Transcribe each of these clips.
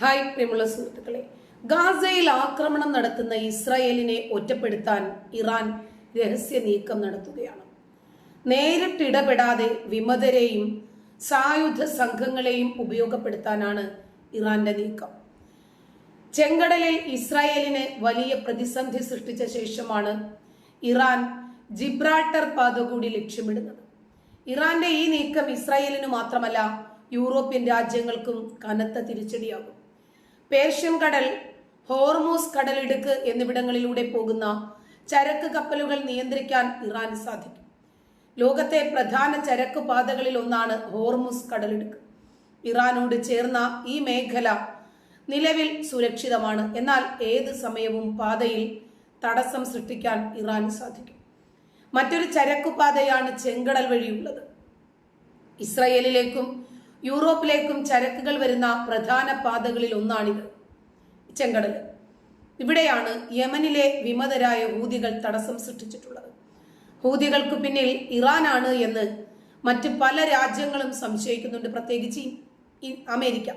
Hi പ്രിയമുള്ള സുഹൃത്തുക്കളെ. ഗാസയിൽ ആക്രമണം നടത്തുന്ന ഇസ്രായേലിനെ ഒറ്റപ്പെടുത്താൻ ഇറാൻ രഹസ്യ നീക്കം നടത്തുകയാണ്. നേരിട്ടിടപെടാതെ വിമതരെയും സായുധ സംഘങ്ങളെയും ഉപയോഗപ്പെടുത്താനാണ് ഇറാന്റെ നീക്കം. ചെങ്കടലിൽ ഇസ്രായേലിന് വലിയ പ്രതിസന്ധി സൃഷ്ടിച്ച ശേഷമാണ് ഇറാൻ ജിബ്രാൾട്ടർ പാത കൂടി ലക്ഷ്യമിടുന്നത്. ഇറാന്റെ ഈ നീക്കം ഇസ്രായേലിന് മാത്രമല്ല യൂറോപ്യൻ രാജ്യങ്ങൾക്കും കനത്ത തിരിച്ചടിയാകും. പേർഷ്യൻ കടൽ ഹോർമോസ് കടലിടുക്ക് എന്നിവിടങ്ങളിലൂടെ പോകുന്ന ചരക്ക് കപ്പലുകൾ നിയന്ത്രിക്കാൻ ഇറാന് സാധിക്കും. ലോകത്തെ പ്രധാന ചരക്ക് പാതകളിൽ ഒന്നാണ് ഹോർമുസ് കടലിടുക്ക്. ഇറാനോട് ചേർന്ന ഈ മേഖല നിലവിൽ സുരക്ഷിതമാണ്. എന്നാൽ ഏത് സമയവും പാതയിൽ തടസ്സം സൃഷ്ടിക്കാൻ ഇറാൻ സാധിക്കും. മറ്റൊരു ചരക്കുപാതയാണ് ചെങ്കടൽ വഴിയുള്ളത്. ഇസ്രയേലിലേക്കും യൂറോപ്പിലേക്കും ചരക്കുകൾ വരുന്ന പ്രധാന പാതകളിൽ ഒന്നാണിത്. ചെങ്കടൽ. ഇവിടെയാണ് യമനിലെ വിമതരായ ഹൂതികൾ തടസ്സം സൃഷ്ടിച്ചിട്ടുള്ളത്. ഹൂതികൾക്ക് പിന്നിൽ ഇറാനാണ് എന്ന് മറ്റ് പല രാജ്യങ്ങളും സംശയിക്കുന്നുണ്ട്. പ്രത്യേകിച്ച് അമേരിക്ക.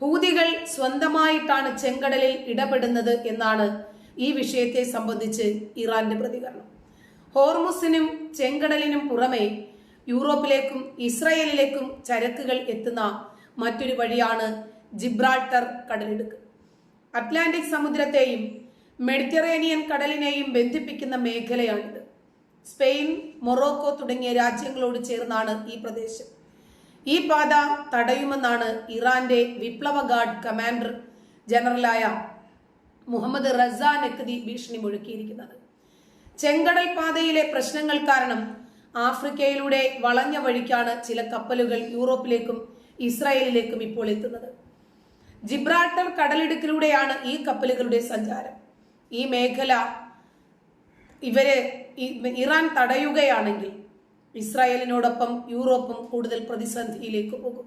ഹൂതികൾ സ്വന്തമായിട്ടാണ് ചെങ്കടലിൽ ഇടപെടുന്നത് എന്നാണ് ഈ വിഷയത്തെ സംബന്ധിച്ച് ഇറാന്റെ പ്രതികരണം. ഹോർമുസിനും ചെങ്കടലിനും പുറമെ യൂറോപ്പിലേക്കും ഇസ്രയേലിലേക്കും ചരക്കുകൾ എത്തുന്ന മറ്റൊരു വഴിയാണ് ജിബ്രാൾട്ടർ കടലിടുക്ക്. അറ്റ്ലാന്റിക് സമുദ്രത്തെയും മെഡിറ്ററേനിയൻ കടലിനെയും ബന്ധിപ്പിക്കുന്ന മേഖലയാണിത്. സ്പെയിൻ മൊറോക്കോ തുടങ്ങിയ രാജ്യങ്ങളോട് ചേർന്നാണ് ഈ പ്രദേശം. ഈ പാത തടയുമെന്നാണ് ഇറാന്റെ വിപ്ലവ ഗാർഡ് കമാൻഡർ ജനറലായ മുഹമ്മദ് റസ നഖ്ദി ഭീഷണി മുഴക്കിയിരിക്കുന്നത്. ചെങ്കടൽ പാതയിലെ പ്രശ്നങ്ങൾ കാരണം ആഫ്രിക്കയിലൂടെ വളഞ്ഞ വഴിക്കാണ് ചില കപ്പലുകൾ യൂറോപ്പിലേക്കും ഇസ്രായേലിലേക്കും ഇപ്പോൾ എത്തുന്നത്. ജിബ്രാൾട്ടർ കടലിടുക്കിലൂടെയാണ് ഈ കപ്പലുകളുടെ സഞ്ചാരം. ഈ മേഖല ഇവർ ഇറാൻ തടയുകയാണെങ്കിൽ ഇസ്രായേലിനോടൊപ്പം യൂറോപ്പും കൂടുതൽ പ്രതിസന്ധിയിലേക്ക് പോകും.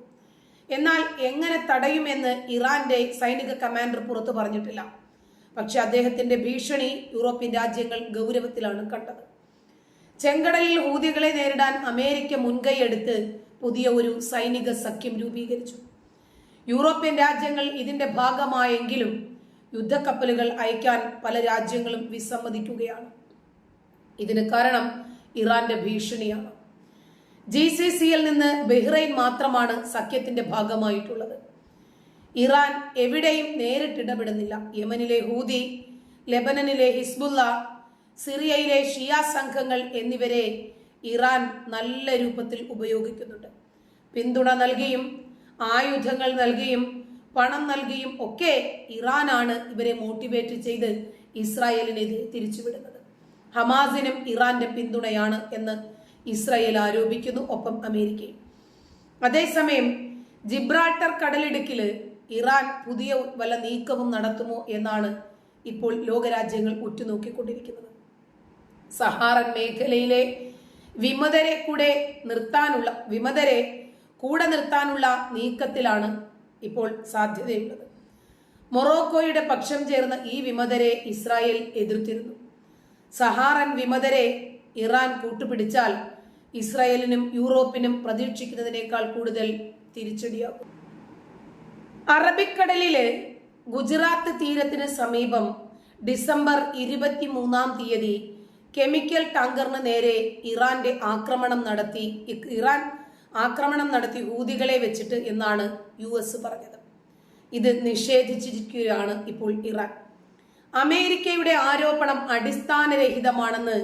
എന്നാൽ എങ്ങനെ തടയുമെന്ന് ഇറാന്റെ സൈനിക കമാൻഡർ പുറത്തു പറഞ്ഞിട്ടില്ല. പക്ഷെ അദ്ദേഹത്തിന്റെ ഭീഷണി യൂറോപ്യൻ രാജ്യങ്ങൾ ഗൗരവത്തിലാണ് കണ്ടത്. ചെങ്കടലിൽ ഹൂതികളെ നേരിടാൻ അമേരിക്ക മുൻകൈയെടുത്ത് പുതിയ ഒരു സൈനിക സഖ്യം രൂപീകരിച്ചു. യൂറോപ്യൻ രാജ്യങ്ങൾ ഇതിന്റെ ഭാഗമായെങ്കിലും യുദ്ധക്കപ്പലുകൾ അയക്കാൻ പല രാജ്യങ്ങളും വിസമ്മതിക്കുകയാണ്. ഇതിന് കാരണം ഇറാന്റെ ഭീഷണിയാണ്. ജി സി സിയിൽ നിന്ന് ബഹ്റൈൻ മാത്രമാണ് സഖ്യത്തിന്റെ ഭാഗമായിട്ടുള്ളത്. ഇറാൻ എവിടെയും നേരിട്ടിടപെടുന്നില്ല. യമനിലെ ഹൂതി ലെബനനിലെ ഹിസ്ബുള്ള സിറിയയിലെ ഷിയ സംഘങ്ങൾ എന്നിവരെ ഇറാൻ നല്ല രൂപത്തിൽ ഉപയോഗിക്കുന്നുണ്ട്. പിന്തുണ നൽകിയും ആയുധങ്ങൾ നൽകിയും പണം നൽകിയും ഒക്കെ ഇറാനാണ് ഇവരെ മോട്ടിവേറ്റ് ചെയ്ത് ഇസ്രായേലിനെതിരെ തിരിച്ചുവിടുന്നത്. ഹമാസിനും ഇറാന്റെ പിന്തുണയാണ് എന്ന് ഇസ്രായേൽ ആരോപിക്കുന്നു ഒപ്പം അമേരിക്കയും. അതേസമയം ജിബ്രാൾട്ടർ കടലിടുക്കിൽ ഇറാൻ പുതിയ വല്ല നീക്കവും നടത്തുമോ എന്നാണ് ഇപ്പോൾ ലോകരാജ്യങ്ങൾ ഉറ്റുനോക്കിക്കൊണ്ടിരിക്കുന്നത്. സഹാറൻ മേഖലയിലെ വിമതരെ കൂടെ നിർത്താനുള്ള വിമതരെ കൂടെ നിർത്താനുള്ള നീക്കത്തിലാണ് ഇപ്പോൾ സാധ്യതയുള്ളത്. മൊറോക്കോയുടെ പക്ഷം ചേർന്ന ഈ വിമതരെ ഇസ്രായേൽ എതിർത്തിരുന്നു. സഹാറൻ വിമതരെ ഇറാൻ കൂട്ടുപിടിച്ചാൽ ഇസ്രായേലിനും യൂറോപ്പിനും പ്രതീക്ഷിക്കുന്നതിനേക്കാൾ കൂടുതൽ തിരിച്ചടിയാകും. അറബിക്കടലിലെ ഗുജറാത്ത് തീരത്തിന് സമീപം ഡിസംബർ ഇരുപത്തിമൂന്നാം തീയതി കെമിക്കൽ ടാങ്കറിന് നേരെ ഇറാന്റെ ആക്രമണം നടത്തി ഇറാൻ ആക്രമണം നടത്തി ഊതികളെ വെച്ചിട്ട് എന്നാണ് യു എസ് പറഞ്ഞത്. ഇത് നിഷേധിച്ചിരിക്കുകയാണ് ഇപ്പോൾ ഇറാൻ. അമേരിക്കയുടെ ആരോപണം അടിസ്ഥാനരഹിതമാണെന്ന്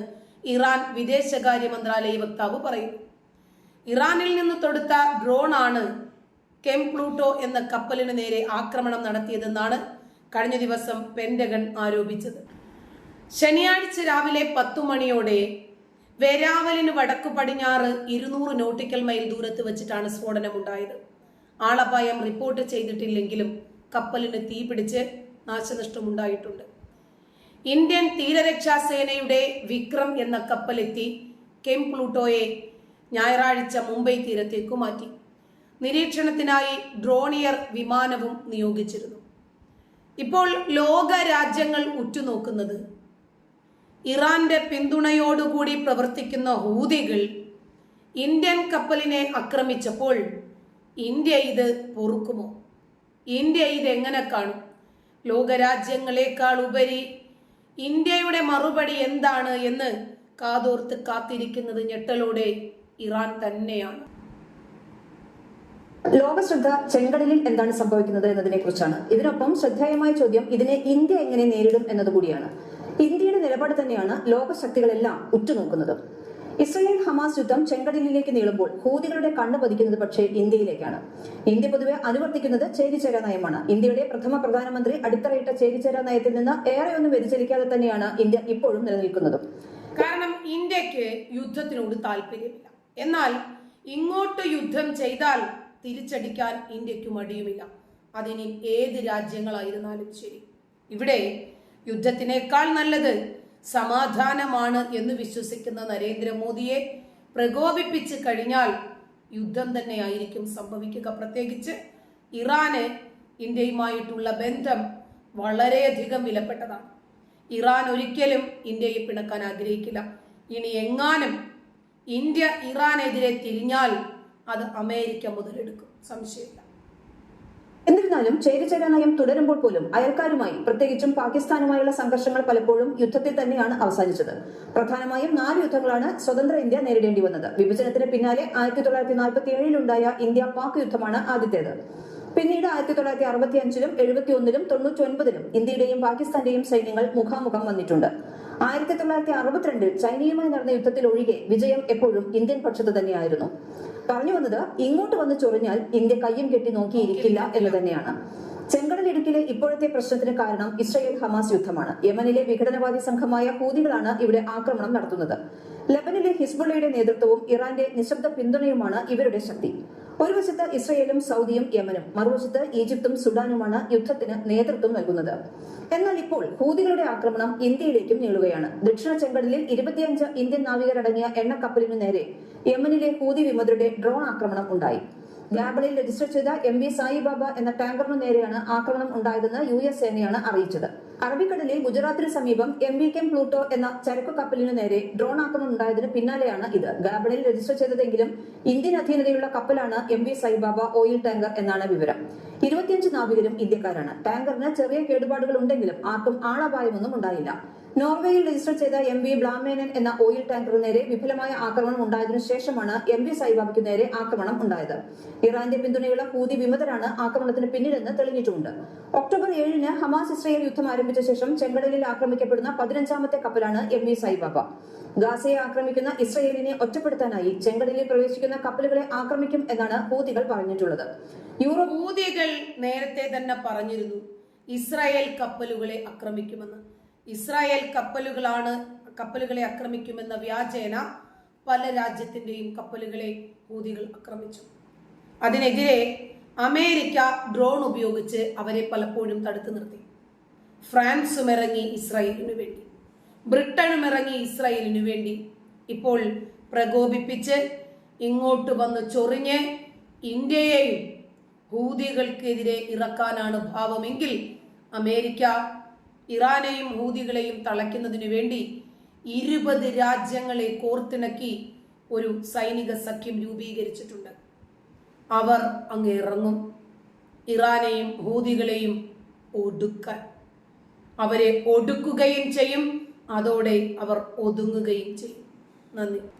ഇറാൻ വിദേശകാര്യ മന്ത്രാലയ വക്താവ് പറയുന്നു. ഇറാനിൽ നിന്ന് തൊടുത്ത ഡ്രോണാണ് കെം പ്ലൂട്ടോ എന്ന കപ്പലിന് നേരെ ആക്രമണം നടത്തിയതെന്നാണ് കഴിഞ്ഞ ദിവസം പെന്റഗൺ ആരോപിച്ചത്. ശനിയാഴ്ച രാവിലെ പത്തു മണിയോടെ വേരാവലിന് വടക്കു പടിഞ്ഞാറ് ഇരുന്നൂറ് നോട്ടിക്കൽ മൈൽ ദൂരത്ത് വെച്ചിട്ടാണ് സ്ഫോടനമുണ്ടായത്. ആളപായം റിപ്പോർട്ട് ചെയ്തിട്ടില്ലെങ്കിലും കപ്പലിന് തീപിടിച്ച് നാശനഷ്ടമുണ്ടായിട്ടുണ്ട്. ഇന്ത്യൻ തീരരക്ഷാ സേനയുടെ വിക്രം എന്ന കപ്പലെത്തി കെം പ്ലൂട്ടോയെ ഞായറാഴ്ച മുംബൈ തീരത്തേക്ക് മാറ്റി. നിരീക്ഷണത്തിനായി ഡ്രോണിയർ വിമാനവും നിയോഗിച്ചിരുന്നു. ഇപ്പോൾ ലോക രാജ്യങ്ങൾ ഉറ്റുനോക്കുന്നത് ഇറാന്റെ പിന്തുണയോടുകൂടി പ്രവർത്തിക്കുന്ന ഹൂതികൾ ഇന്ത്യൻ കപ്പലിനെ ആക്രമിച്ചപ്പോൾ ഇന്ത്യ ഇത് പൊറുക്കുമോ? ഇന്ത്യ ഇതെങ്ങനെ കാണും? ലോകരാജ്യങ്ങളെക്കാൾ ഉപരി ഇന്ത്യയുടെ മറുപടി എന്താണ് എന്ന് കാതോർത്ത് കാത്തിരിക്കുന്നത് ഞെട്ടലോടെ ഇറാൻ തന്നെയാണ്. ലോകശ്രദ്ധ ചെങ്കടലിൽ എന്താണ് സംഭവിക്കുന്നത് എന്നതിനെ കുറിച്ചാണ് ഇതിനൊപ്പം ശ്രദ്ധേയമായ ചോദ്യം ഇതിനെ ഇന്ത്യ എങ്ങനെ നേരിടും എന്നതുകൂടിയാണ് നിലപാട് തന്നെയാണ് ലോകശക്തികളെല്ലാം ഉറ്റുനോക്കുന്നത്. ഇസ്രയേൽ ഹമാസ് യുദ്ധം ചെങ്കടലിലേക്ക് നീളുമ്പോൾ ഹൂതികളുടെ കണ്ണു പതിക്കുന്നത് പക്ഷേ ഇന്ത്യയിലേക്കാണ്. ഇന്ത്യ പൊതുവെ അനുവർത്തിക്കുന്നത് ചേരിചേര നയമാണ്. ഇന്ത്യയുടെ പ്രഥമ പ്രധാനമന്ത്രി അടിത്തറയിട്ട ചേരിചേര നയത്തിൽ നിന്ന് ഏറെയൊന്നും വ്യതിചലിക്കാതെ തന്നെയാണ് ഇന്ത്യ ഇപ്പോഴും നിലനിൽക്കുന്നത്. കാരണം ഇന്ത്യയ്ക്ക് യുദ്ധത്തിനോട് താല്പര്യമില്ല. എന്നാൽ ഇങ്ങോട്ട് യുദ്ധം ചെയ്താൽ തിരിച്ചടിക്കാൻ ഇന്ത്യയ്ക്ക് മടിയുമില്ല. അതിന് ഏത് രാജ്യങ്ങളായിരുന്നാലും ശരി. ഇവിടെ യുദ്ധത്തിനേക്കാൾ നല്ലത് സമാധാനമാണ് എന്ന് വിശ്വസിക്കുന്ന നരേന്ദ്രമോദിയെ പ്രകോപിപ്പിച്ച് കഴിഞ്ഞാൽ യുദ്ധം തന്നെയായിരിക്കും സംഭവിക്കുക. പ്രത്യേകിച്ച് ഇറാന് ഇന്ത്യയുമായിട്ടുള്ള ബന്ധം വളരെയധികം വിലപ്പെട്ടതാണ്. ഇറാൻ ഒരിക്കലും ഇന്ത്യയെ പിണക്കാൻ ആഗ്രഹിക്കില്ല. ഇനി എങ്ങാനും ഇന്ത്യ ഇറാനെതിരെ തിരിഞ്ഞാൽ അത് അമേരിക്ക മുതലെടുക്കും. സംശയമില്ല. എന്നിരുന്നാലും ചേരിചേരാ നയം തുടരുമ്പോൾ പോലും അയൽക്കാരുമായി പ്രത്യേകിച്ചും പാകിസ്ഥാനുമായുള്ള സംഘർഷങ്ങൾ പലപ്പോഴും യുദ്ധത്തിൽ തന്നെയാണ് അവസാനിച്ചത്. പ്രധാനമായും നാല് യുദ്ധങ്ങളാണ് സ്വതന്ത്ര ഇന്ത്യ നേരിടേണ്ടി വന്നത്. വിഭജനത്തിന് പിന്നാലെ ആയിരത്തി തൊള്ളായിരത്തി നാൽപ്പത്തി ഏഴിലുണ്ടായ ഇന്ത്യ പാക് യുദ്ധമാണ് ആദ്യത്തേത്. പിന്നീട് ആയിരത്തി തൊള്ളായിരത്തി അറുപത്തി അഞ്ചിലും എഴുപത്തി ഒന്നിലും തൊണ്ണൂറ്റി ഒൻപതിലും ഇന്ത്യയുടെയും പാകിസ്ഥാന്റെയും സൈന്യങ്ങൾ മുഖാമുഖം വന്നിട്ടുണ്ട്. ആയിരത്തി തൊള്ളായിരത്തി അറുപത്തിരണ്ടിൽ ചൈനയുമായി നടന്ന യുദ്ധത്തിൽ ഒഴികെ വിജയം എപ്പോഴും ഇന്ത്യൻ പക്ഷത്ത് തന്നെയായിരുന്നു. പറഞ്ഞു വന്നത് ഇങ്ങോട്ട് വന്ന് ചൊറിഞ്ഞാൽ ഇന്ത്യ കയ്യും കെട്ടി നോക്കിയിരിക്കില്ല എന്ന് തന്നെയാണ്. ചെങ്കടലിടുക്കിലെ ഇപ്പോഴത്തെ പ്രശ്നത്തിന് കാരണം ഇസ്രായേൽ ഹമാസ് യുദ്ധമാണ്. യമനിലെ വിഘടനവാദി സംഘമായ ഹൂതികളാണ് ഇവിടെ ആക്രമണം നടത്തുന്നത്. ലബനിലെ ഹിസ്ബുള്ളയുടെ നേതൃത്വവും ഇറാന്റെ നിശബ്ദ പിന്തുണയുമാണ് ഇവരുടെ ശക്തി. ഒരു വശത്ത് ഇസ്രയേലും സൗദിയും യമനും മറുവശത്ത് ഈജിപ്തും സുഡാനുമാണ് യുദ്ധത്തിന് നേതൃത്വം നൽകുന്നത്. എന്നാൽ ഇപ്പോൾ ഹൂതികളുടെ ആക്രമണം ഇന്ത്യയിലേക്കും നീളുകയാണ്. ദക്ഷിണ ചെങ്കടലിൽ ഇരുപത്തിയഞ്ച് ഇന്ത്യൻ നാവികരടങ്ങിയ എണ്ണക്കപ്പലിനു നേരെ യമനിലെ ഹൂതി വിമതരുടെ ഡ്രോൺ ആക്രമണം ഉണ്ടായി. ഗ്യാബിളിൽ രജിസ്റ്റർ ചെയ്ത എം വി സായിബാബ എന്ന ടാങ്കറിനു നേരെയാണ് ആക്രമണം ഉണ്ടായതെന്ന് യു എസ് സേനയാണ് അറിയിച്ചത്. അറബിക്കടലിൽ ഗുജറാത്തിന് സമീപം എം വി കെം പ്ലൂട്ടോ എന്ന ചരക്കു കപ്പലിനു നേരെ ഡ്രോൺ ആക്രമണം ഉണ്ടായതിന് പിന്നാലെയാണ് ഇത്. ഗാബളിൽ രജിസ്റ്റർ ചെയ്തതെങ്കിലും ഇന്ത്യൻ അധീനതയുള്ള കപ്പലാണ് M V Saibaba oil tanker എന്നാണ് വിവരം. ഇരുപത്തിയഞ്ച് നാവികരും ഇന്ത്യക്കാരാണ്. ടാങ്കറിന് ചെറിയ കേടുപാടുകൾ ഉണ്ടെങ്കിലും ആർക്കും ആളപായമൊന്നും ഉണ്ടായില്ല. നോർവേയിൽ രജിസ്റ്റർ ചെയ്ത എം വി ബ്ലാമേനൻ എന്ന ഓയിൽ ടാങ്കറിന് നേരെ വിഫലമായ ആക്രമണം ഉണ്ടായതിനു ശേഷമാണ് എം വി സൈബാബയ്ക്ക് നേരെ ആക്രമണം ഉണ്ടായത്. ഇറാന്റെ പിന്തുണയുള്ള ഹൂതി വിമതരാണ് ആക്രമണത്തിന് പിന്നിലെന്ന് തെളിഞ്ഞിട്ടുണ്ട് ഒക്ടോബർ ഏഴിന് ഹമാസ് ഇസ്രയേൽ യുദ്ധം ആരംഭിച്ച ശേഷം ചെങ്കടലിൽ ആക്രമിക്കപ്പെടുന്ന പതിനഞ്ചാമത്തെ കപ്പലാണ് എം വി സൈബാബ ഗാസയെ ആക്രമിക്കുന്ന ഇസ്രയേലിനെ ഒറ്റപ്പെടുത്താനായി ചെങ്കടലിൽ പ്രവേശിക്കുന്ന കപ്പലുകളെ ആക്രമിക്കും എന്നാണ് ഹൂതികൾ പറഞ്ഞിട്ടുള്ളത്. യൂറോപ്പ് ഹൂതികൾ നേരത്തെ തന്നെ പറഞ്ഞിരുന്നു ഇസ്രായേൽ കപ്പലുകളെ ആക്രമിക്കുമെന്ന്. ഇസ്രായേൽ കപ്പലുകളാണ് കപ്പലുകളെ ആക്രമിക്കുമെന്ന വ്യാജേന പല രാജ്യത്തിന്റെയും കപ്പലുകളെ ഹൂതികൾ ആക്രമിച്ചു. അതിനെതിരെ അമേരിക്ക ഡ്രോൺ ഉപയോഗിച്ച് അവരെ പലപ്പോഴും തടുത്തു നിർത്തി. ഫ്രാൻസും ഇറങ്ങി ഇസ്രായേലിനു വേണ്ടി. ബ്രിട്ടനും ഇറങ്ങി ഇസ്രായേലിനു വേണ്ടി. ഇപ്പോൾ പ്രകോപിപ്പിച്ച് ഇങ്ങോട്ട് വന്ന് ചൊറിഞ്ഞ് ഇന്ത്യയെയും ഹൂതികൾക്കെതിരെ ഇറക്കാനാണ് ഭാവമെങ്കിൽ അമേരിക്ക ഇറാനെയും ഹൂതികളെയും തളയ്ക്കുന്നതിനു വേണ്ടി ഇരുപത് രാജ്യങ്ങളെ കോർത്തിണക്കി ഒരു സൈനിക സഖ്യം രൂപീകരിച്ചിട്ടുണ്ട്. അവർ അങ്ങ് ഇറങ്ങും. ഇറാനെയും ഹൂതികളെയും ഒടുക്കാൻ. അവരെ ഒടുക്കുകയും ചെയ്യും. അതോടെ അവർ ഒതുങ്ങുകയും ചെയ്യും. നന്ദി.